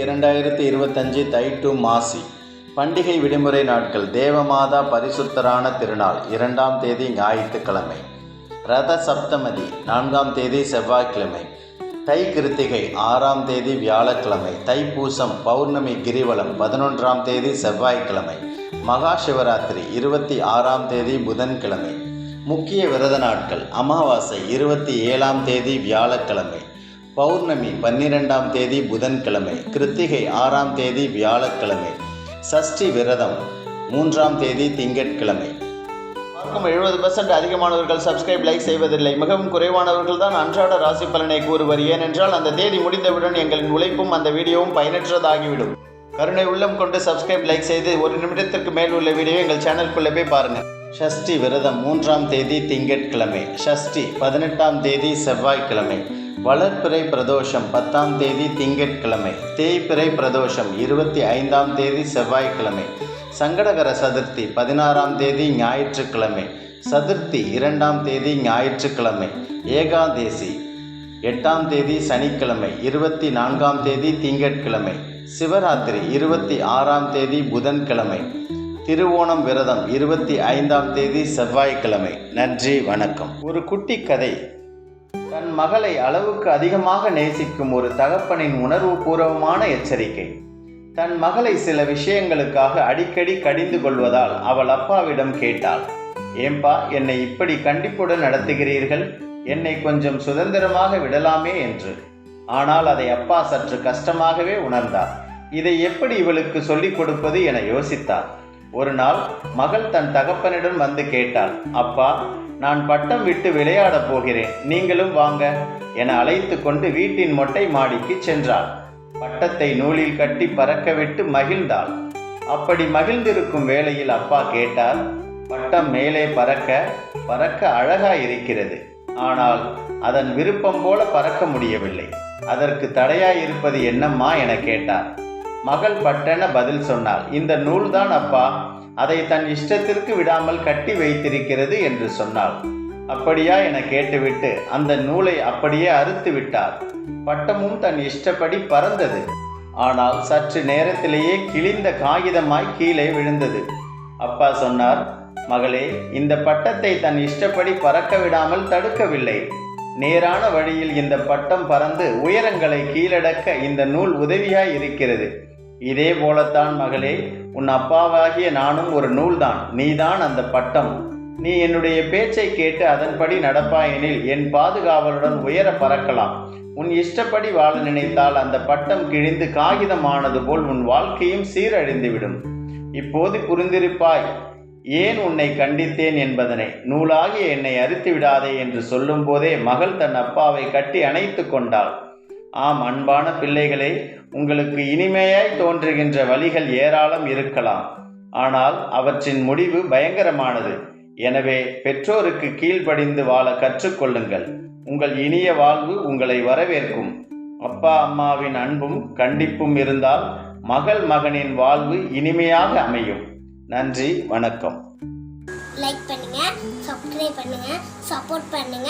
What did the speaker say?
இரண்டாயிரத்தி இருபத்தஞ்சு தை டு மாசி பண்டிகை விடுமுறை நாட்கள் தேவமாதா பரிசுத்தரான திருநாள் இரண்டாம் தேதி ஞாயிற்றுக்கிழமை ரத சப்தமதி நான்காம் தேதி செவ்வாய்க்கிழமை தை கிருத்திகை ஆறாம் தேதி வியாழக்கிழமை தைப்பூசம் பௌர்ணமி கிரிவலம் பதினொன்றாம் தேதி செவ்வாய்க்கிழமை மகா சிவராத்திரி இருபத்தி ஆறாம் தேதி புதன்கிழமை முக்கிய விரத நாட்கள் அமாவாசை இருபத்தி ஏழாம் தேதி வியாழக்கிழமை பௌர்ணமி பன்னிரெண்டாம் தேதி புதன்கிழமை கிருத்திகை ஆறாம் தேதி வியாழக்கிழமை சஷ்டி விரதம் மூன்றாம் தேதி திங்கட்கிழமை. பார்க்கும் எழுபது பர்சன்ட் அதிகமானவர்கள் சப்ஸ்கிரைப் லைக் செய்வதில்லை. மிகவும் குறைவானவர்கள் தான் அன்றாட ராசி பலனை கூறுவர். ஏனென்றால் அந்த தேதி முடிந்தவுடன் எங்களின் உழைப்பும் அந்த வீடியோவும் பயனற்றதாகிவிடும். கருணை உள்ளம் கொண்டு சப்ஸ்கிரைப் லைக் செய்து ஒரு நிமிடத்திற்கு மேல் உள்ள வீடியோ எங்கள் சேனலுக்குள்ளே போய் பாருங்கள் ஷஷ்டி விரதம் மூன்றாம் தேதி திங்கட்கிழமை ஷஷ்டி பதினெட்டாம் தேதி செவ்வாய்க்கிழமை. வளர்ப்பிறை பிரதோஷம் பத்தாம் தேதி திங்கட்கிழமை தேய்பிறை பிரதோஷம் இருபத்தி ஐந்தாம் தேதி செவ்வாய்க்கிழமை சங்கடகர சதுர்த்தி பதினாறாம் தேதி ஞாயிற்றுக்கிழமை சதுர்த்தி இரண்டாம் தேதி ஞாயிற்றுக்கிழமை ஏகாதேசி எட்டாம் தேதி சனிக்கிழமை இருபத்தி நான்காம் தேதி திங்கட்கிழமை சிவராத்திரி இருபத்தி ஆறாம் தேதி புதன்கிழமை திருவோணம் விரதம் இருபத்தி ஐந்தாம் தேதி செவ்வாய்க்கிழமை. நன்றி வணக்கம். ஒரு குட்டி கதை. தன் மகளை அளவுக்கு அதிகமாக நேசிக்கும் ஒரு தகப்பனின் உணர்வுபூர்வமான எச்சரிக்கை. தன் மகளை சில விஷயங்களுக்காக அடிக்கடி கடிந்து கொள்வதால் அவள் அப்பாவிடம் கேட்டாள் ஏம்பா என்னை இப்படி கண்டிப்புடன் நடத்துகிறீர்கள்? என்னை கொஞ்சம் சுதந்திரமாக விடலாமே என்று. ஆனால் அதை அப்பா சற்று கஷ்டமாகவே உணர்ந்தார். இதை எப்படி இவளுக்கு சொல்லிக் கொடுப்பது என யோசித்தார். ஒரு நாள் மகள் தன் தகப்பனிடம் வந்து கேட்டாள் அப்பா நான் பட்டம் விட்டு விளையாடப் போகிறேன் நீங்களும் வாங்க என அழைத்து கொண்டு வீட்டின் மொட்டை மாடிக்கு சென்றாள். பட்டத்தை நூலில் கட்டி பறக்க விட்டு மகிழ்ந்தாள். அப்படி மகிழ்ந்திருக்கும் வேளையில் அப்பா கேட்டார் பட்டம் மேலே பறக்க பறக்க அழகா இருக்கிறது ஆனால் அதன் விருப்பம் போல பறக்க முடியவில்லை. அதற்கு தடையாயிருப்பது என்னம்மா? என கேட்டார். மகள் பட்டென பதில் சொன்னாள். இந்த நூல்தான் அப்பா அதை தன் இஷ்டத்திற்கு விடாமல் கட்டி வைத்திருக்கிறது என்று சொன்னாள். அப்படியா என கேட்டுவிட்டு அந்த நூலை அப்படியே அறுத்து விட்டார். பட்டமும் தன் இஷ்டப்படி பறந்தது. ஆனால் சற்று நேரத்திலேயே கிழிந்த காகிதமாய் கீழே விழுந்தது. அப்பா சொன்னார் மகளே இந்த பட்டத்தை தன் இஷ்டப்படி பறக்க விடாமல் தடுக்கவில்லை. நேரான வழியில் இந்த பட்டம் பறந்து உயரங்களை கீழடக்க இந்த நூல் உதவியாய் இருக்கிறது. இதே போலத்தான் மகளே உன் அப்பாவாகிய நானும் ஒரு நூல்தான். நீதான் அந்த பட்டம். நீ என்னுடைய பேச்சை கேட்டு அதன்படி நடப்பாயெனில் என் பாதுகாவலுடன் உயர பறக்கலாம். உன் இஷ்டப்படி வாழ நினைத்தால் அந்த பட்டம் கிழிந்து காகிதமானது போல் உன் வாழ்க்கையும் சீரழிந்துவிடும். இப்போது புரிந்திருப்பாய் ஏன் உன்னை கண்டித்தேன் என்பதனை? நூலாகிய என்னை அறுத்து விடாதே என்று சொல்லும்போதே மகள் தன் அப்பாவை கட்டி அணைத்து கொண்டாள். ஆம் அன்பான பிள்ளைகளே உங்களுக்கு இனிமையாய் தோன்றுகின்ற வழிகள் ஏராளம் இருக்கலாம். ஆனால் அவற்றின் முடிவு பயங்கரமானது. எனவே பெற்றோருக்கு கீழ்ப்படிந்து வாழ கற்றுக்கொள்ளுங்கள். உங்கள் இனிய வாழ்வு உங்களை வரவேற்கும். அப்பா அம்மாவின் அன்பும் கண்டிப்பும் இருந்தால் மகள் மகனின் வாழ்வு இனிமையாக அமையும். நன்றி வணக்கம். லைக் பண்ணுங்க சப்ஸ்கிரைப் பண்ணுங்க சப்போர்ட் பண்ணுங்க.